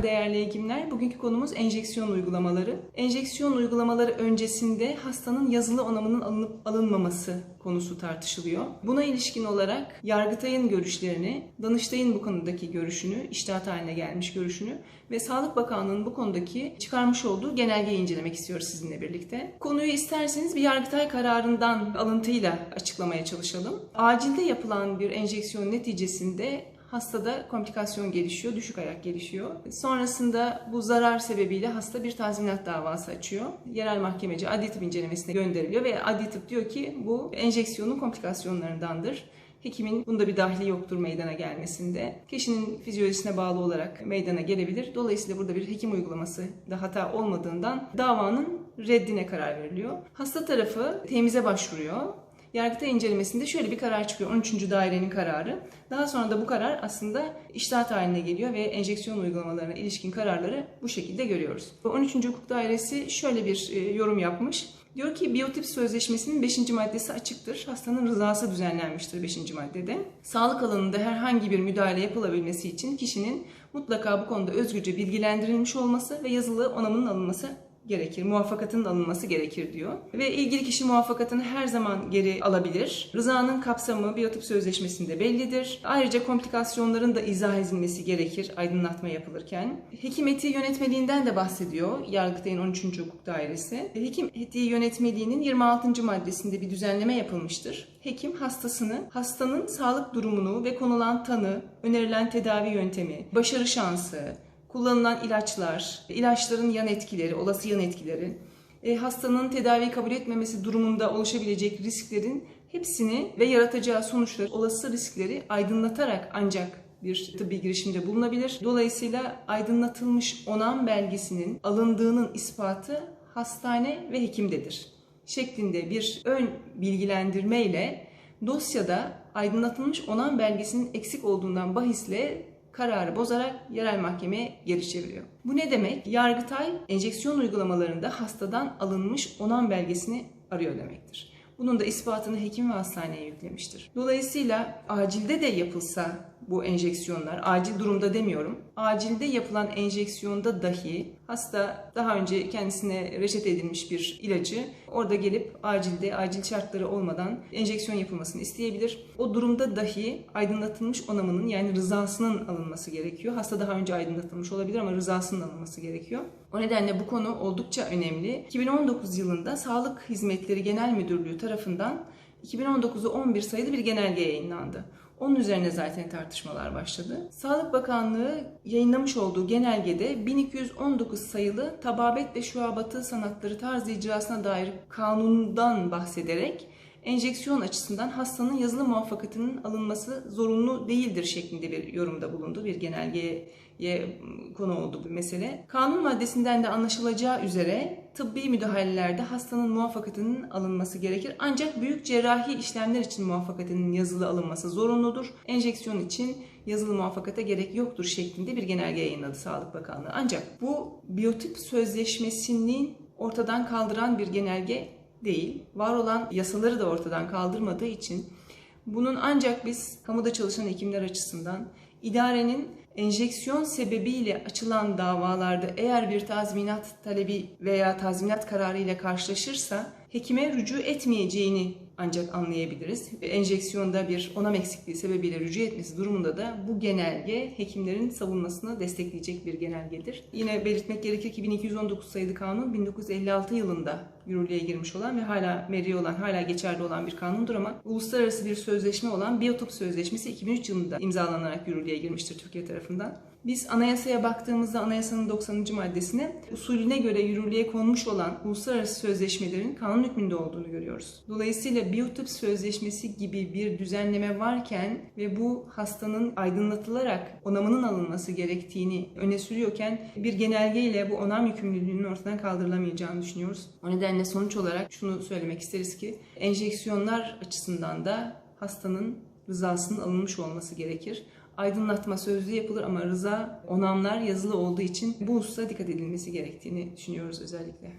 Merhaba değerli hekimler. Bugünkü konumuz enjeksiyon uygulamaları. Enjeksiyon uygulamaları öncesinde hastanın yazılı onamının alınıp alınmaması konusu tartışılıyor. Buna ilişkin olarak Yargıtay'ın görüşlerini, Danıştay'ın bu konudaki görüşünü, iştahat haline gelmiş görüşünü ve Sağlık Bakanlığı'nın bu konudaki çıkarmış olduğu genelgeyi incelemek istiyoruz sizinle birlikte. Konuyu isterseniz bir Yargıtay kararından alıntıyla açıklamaya çalışalım. Acilde yapılan bir enjeksiyon neticesinde Hastada komplikasyon gelişiyor, düşük ayak gelişiyor. Sonrasında bu zarar sebebiyle hasta bir tazminat davası açıyor. Yerel mahkemeci adli tıp incelemesine gönderiliyor ve adli tıp diyor ki bu enjeksiyonun komplikasyonlarındandır. Hekimin bunda bir dahli yoktur meydana gelmesinde. Kişinin fizyolojisine bağlı olarak meydana gelebilir. Dolayısıyla burada bir hekim uygulaması da hata olmadığından davanın reddine karar veriliyor. Hasta tarafı temize başvuruyor. Yargıtay incelemesinde şöyle bir karar çıkıyor. 13. dairenin kararı. Daha sonra da bu karar aslında iştahat haline geliyor ve enjeksiyon uygulamalarına ilişkin kararları bu şekilde görüyoruz. 13. hukuk dairesi şöyle bir e, yorum yapmış. Diyor ki biyotip sözleşmesinin 5. maddesi açıktır. Hastanın rızası düzenlenmiştir 5. maddede. Sağlık alanında herhangi bir müdahale yapılabilmesi için kişinin mutlaka bu konuda özgürce bilgilendirilmiş olması ve yazılı onamının alınması gerekir. Muvaffakatının alınması gerekir diyor. Ve ilgili kişi muvaffakatını her zaman geri alabilir. Rızanın kapsamı biyotip sözleşmesinde bellidir. Ayrıca komplikasyonların da izah edilmesi gerekir aydınlatma yapılırken. Hekim etiği yönetmeliğinden de bahsediyor Yargıtay'ın 13. Hukuk Dairesi. Hekim etiği yönetmeliğinin 26. maddesinde bir düzenleme yapılmıştır. Hekim hastasını, hastanın sağlık durumunu ve konulan tanı, önerilen tedavi yöntemi, başarı şansı, kullanılan ilaçlar, ilaçların yan etkileri, olası yan etkileri, e, hastanın tedavi kabul etmemesi durumunda oluşabilecek risklerin hepsini ve yaratacağı sonuçları, olası riskleri aydınlatarak ancak bir tıbbi girişimde bulunabilir. Dolayısıyla aydınlatılmış onam belgesinin alındığının ispatı hastane ve hekimdedir şeklinde bir ön bilgilendirme ile dosyada aydınlatılmış onam belgesinin eksik olduğundan bahisle kararı bozarak yerel mahkemeye geri çeviriyor. Bu ne demek? Yargıtay enjeksiyon uygulamalarında hastadan alınmış onam belgesini arıyor demektir. Bunun da ispatını hekim ve hastaneye yüklemiştir. Dolayısıyla acilde de yapılsa bu enjeksiyonlar, acil durumda demiyorum, acilde yapılan enjeksiyonda dahi hasta daha önce kendisine reçete edilmiş bir ilacı orada gelip acilde, acil şartları olmadan enjeksiyon yapılmasını isteyebilir. O durumda dahi aydınlatılmış onamının yani rızasının alınması gerekiyor. Hasta daha önce aydınlatılmış olabilir ama rızasının alınması gerekiyor. O nedenle bu konu oldukça önemli. 2019 yılında Sağlık Hizmetleri Genel Müdürlüğü tarafından 2019'u 11 sayılı bir genelge yayınlandı. Onun üzerine zaten tartışmalar başladı. Sağlık Bakanlığı yayınlamış olduğu genelgede 1219 sayılı Tababet ve Şuabatı Sanatları tarzı icrasına dair kanundan bahsederek enjeksiyon açısından hastanın yazılı muvaffakatının alınması zorunlu değildir şeklinde bir yorumda bulundu. Bir genelgeye konu oldu bu mesele. Kanun maddesinden de anlaşılacağı üzere tıbbi müdahalelerde hastanın muvaffakatının alınması gerekir. Ancak büyük cerrahi işlemler için muvaffakatının yazılı alınması zorunludur. Enjeksiyon için yazılı muvaffakata gerek yoktur şeklinde bir genelge yayınladı Sağlık Bakanlığı. Ancak bu biyotip sözleşmesinin ortadan kaldıran bir genelge değil. Var olan yasaları da ortadan kaldırmadığı için bunun ancak biz kamuda çalışan hekimler açısından idarenin enjeksiyon sebebiyle açılan davalarda eğer bir tazminat talebi veya tazminat kararı ile karşılaşırsa hekime rücu etmeyeceğini ancak anlayabiliriz. Enjeksiyonda bir onam eksikliği sebebiyle rücu etmesi durumunda da bu genelge hekimlerin savunmasını destekleyecek bir genelgedir. Yine belirtmek gerekir ki 1219 sayılı kanun 1956 yılında yürürlüğe girmiş olan ve hala meri olan, hala geçerli olan bir kanundur ama uluslararası bir sözleşme olan Biyotop Sözleşmesi 2003 yılında imzalanarak yürürlüğe girmiştir Türkiye tarafından. Biz anayasaya baktığımızda anayasanın 90. maddesine usulüne göre yürürlüğe konmuş olan uluslararası sözleşmelerin kanun hükmünde olduğunu görüyoruz. Dolayısıyla biyotip sözleşmesi gibi bir düzenleme varken ve bu hastanın aydınlatılarak onamının alınması gerektiğini öne sürüyorken bir genelgeyle bu onam yükümlülüğünün ortadan kaldırılamayacağını düşünüyoruz. O nedenle sonuç olarak şunu söylemek isteriz ki enjeksiyonlar açısından da hastanın rızasının alınmış olması gerekir aydınlatma sözlü yapılır ama rıza onamlar yazılı olduğu için bu hususa dikkat edilmesi gerektiğini düşünüyoruz özellikle.